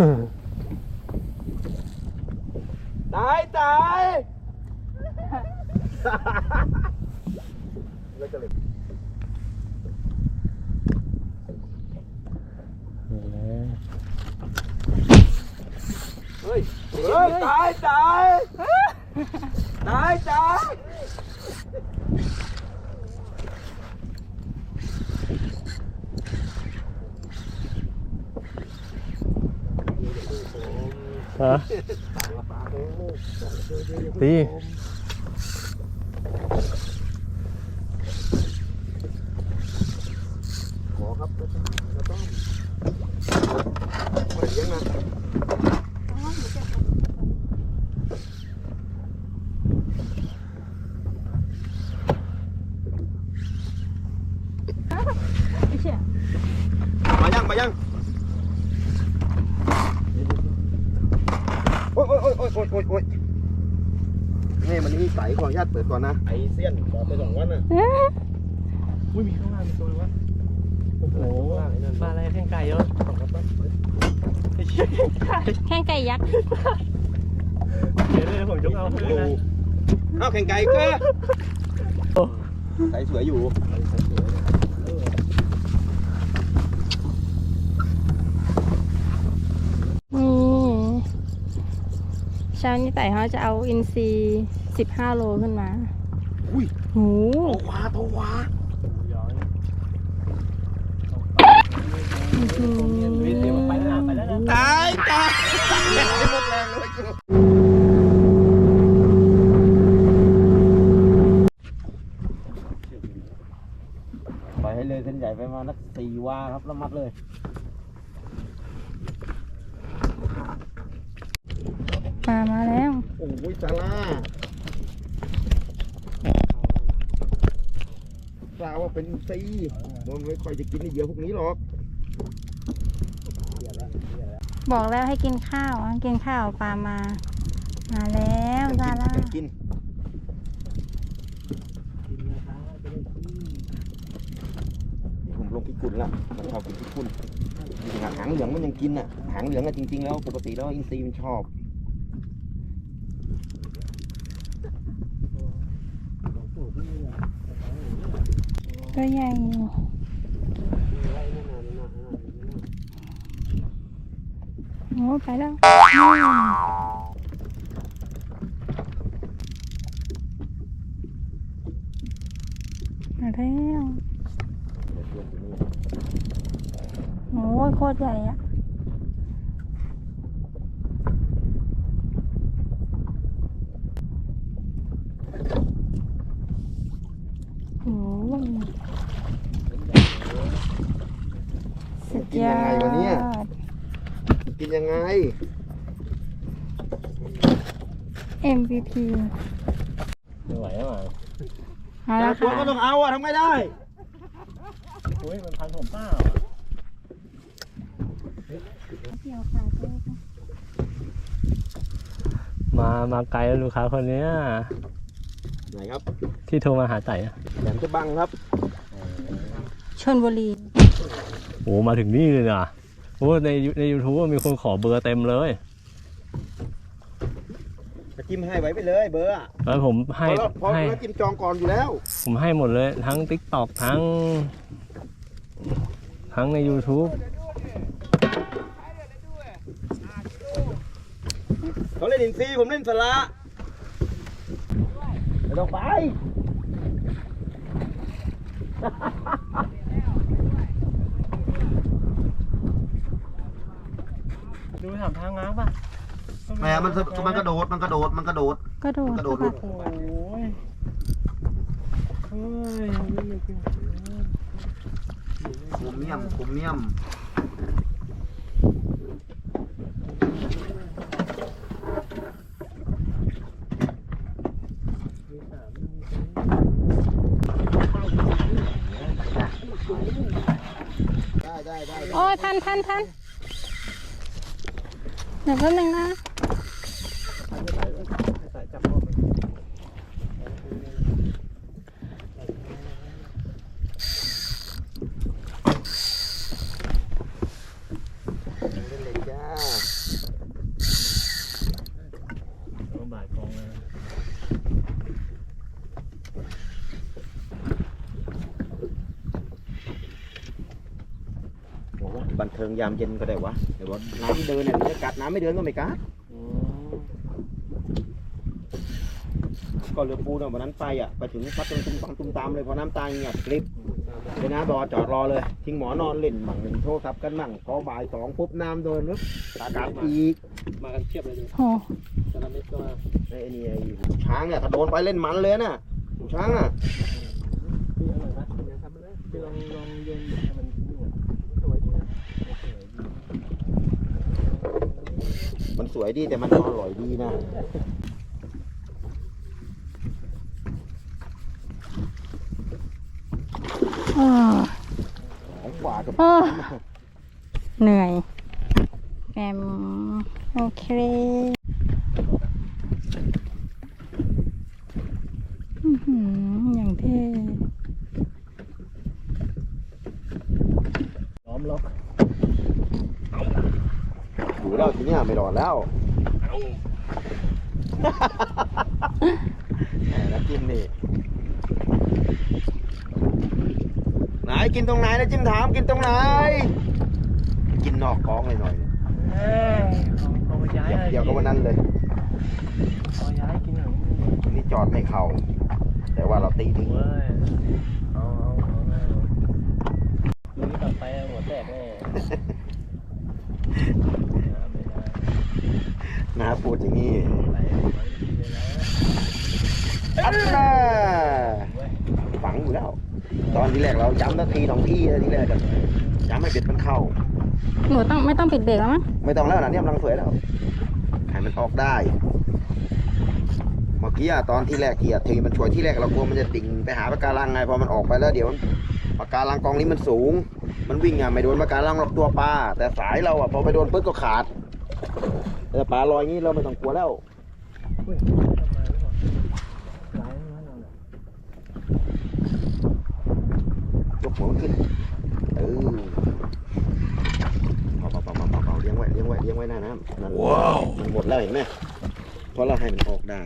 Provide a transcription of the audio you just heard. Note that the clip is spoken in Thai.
ตายตายแล้วก็เลยเฮ้ย เฮ้ย ตายตายตายตาย ฮะตีขอครับแล้วต้องแล้วต้องไม่เลี้ยงนะมายังมายังโอ๊ ยโอ๊ยโอ๊ยโอ๊ยโอ๊ยโอ๊ยโอ๊ยนี่มันนี่ใสขออนุญาตเปิดก่อนนะไอเซียนบอกไปสองวันน่ะอุ้ยมีข้างล่างมีตัววะโอ้โหปลาอะไรแข้งไก่เยอะไอ้เชี่ยแข้งไก่แข้งไก่ยักษ์เดี๋ยวเลยผมยกเอาให้เลยนะเอาแข่งไก่ก็ใสสวยอยู่ นี่ เช้านี้ไต่เขาจะเอาอินซีสิบห้าโลขึ้นมา อุ้ยโหโตวาโตวาอื้อหือวิทย์ไปแล้วนะไปแล้วนะตายตายหมดแรงเลยกูปล่อยให้เลยเส้นใหญ่ไปมานักสี่วาครับแล้วมัดเลย ลามาแล้ว โอ้ยซาร่าซาว่าเป็นซีมันไม่ค่อยจะกินเหยื่อพวกนี้หรอก บอกแล้วให้กินข้าวอะกินข้าวปลามา มาแล้วซาร่ากินผมลงพิกุลละมันชอบกินพิกุลหางเหลืองมันยังกินอะ หางเหลืองอะจริงๆแล้วปกติแล้วอินทรีมันชอบ ตัวใหญ่อยู่โอ้ไปแล้วมาแล้วโอ้ยโคตรใหญ่อะโอ้ยสุดยอ กินยังไงวะเนี่ยดกินยังไง MVP ไม่ไหวแล้วอะเอาแต่ละตัวค่ะก็ต้องเอาอะทำไงได้ อุ้ยมันพันผมเปล่าเกี่ยวขาเจ๊มามาไกลแล้วลูกค้าคนเนี้ยไหนครับที่โทรมาหาไต่อะแหลมจะบังครับชนบุรีโอ้มาถึงนี่เลยนะโอ้ในในยูทูบมีคนขอเบอร์เต็มเลยจะจิ้มให้ไว้ไปเลยเบอร์อะแล้วผมให้เพราะเพราะให้เราจิ้มจองก่อนอยู่แล้ว ผมให้หมดเลย ทั้ง t ิ k t o k ทั้ง ทั้งใน YouTube เขาเล่นอินซีย์ผมเล่นสละไม่ต้องไป ถามทางง้างป่ะแหมมันมันกระโดด มันกระโดด มันกระโดดก็โดดกระโดดเข้าลูไปกโอ้ยเฮ้ยไม่มีกินคุมเนียมคุมเนียมได้ได้ได้โอ้ยพันพันพัน เดี๋ยวแป๊บนึงนะ เล่นเลยจ้า งยามเย็นก็ได้วะเดี๋ยวว่าน้ำเดินเนี่ยจะกัดน้ำไม่เดินก็ไม่กัดอืมก็เรือปูเนี่ยวันนั้นไปอะไปถึงพัดตรงตุ้มตามตุ้มตามเลยพอน้ำตายเงียบกริบเลยนะบอกว่าจอดรอเลย ทิ้งหมอนอนเล่นมั่งหนึ่งโทรศัพท์กันมั่งพอบ่ายสองปุ๊บน้ำเดินปุ๊บอากาศอีกมากันเทียบเลยดิโอ้ตอนนั้นไม่ก็มาไอ้นี่ไอ้หูช้างเนี่ยถ้าโดนไปเล่นมันเลยน่ะหูช้างน่ะพี่อร่อยปะเดี๋ยวทำไปเลยพี่ลองลองโยนให้มันนิ่งอะสวยดีนะสวยดี มันสวยดีแต่มันอร่อยดีนะเออของฝากกับเออเหนื่อยแอมโอเคอื้อหืออย่างเท่ ล้อมล็อก อยู่แล้วที เนี้ยไม่รอดแล้วแหมแล้วจิ้มนี่ไหนกินตรงไหนนะจิ้มถามกินตรงไหน กินนอกกองเลยหน่อยเอ้ยเอาเอาไปย้ายอะไรเดี๋ยวก็วันนั้นเลยเอาย้ายกินหน่อยนี่จอดไม่เข้าแต่ว่าเราตีทิ้งเว้ยเอาเอาเอาเอาดูนี่กลับไปหัวแตกแน่ไม่ได้ไม่ได้ นะพูดอย่างนี้ไปไปเลยนะอันน่ะฝังอยู่แล้ว ตอนที่แรกเราย้ำนาทีสองที่ทีแรกกันย้ำให้เบ็ดมันเข้า หนูต้องไม่ต้องปิดเบรกแล้วมั้งไม่ต้องแล้วนะเนี่ยกำลังสวยแล้วให้มันออกได้เมื่อกี้อะตอนที่แรกที่อะทีมันช่วยที่แรกเรากลัวมันจะดิ่งไปหาปะการังไงพอมันออกไปแล้วเดี๋ยวปะการังกองนี้มันสูง มันวิ่งอะไม่โดนปะการังหรอกตัวปลาแต่สายเราอะพอไปโดนปึ๊บก็ขาด แต่ปลาลอยอย่างนี้เราไม่ต้องกลัวแล้วยกหัวมันขึ้นเออเบาๆเบาๆเบาๆเลี้ยงไว้เลี้ยงไว้เลี้ยงไว้หน้าน้ำนั่นว้าวมันหมดแล้วเห็นไหมเพราะเราให้มันออกได้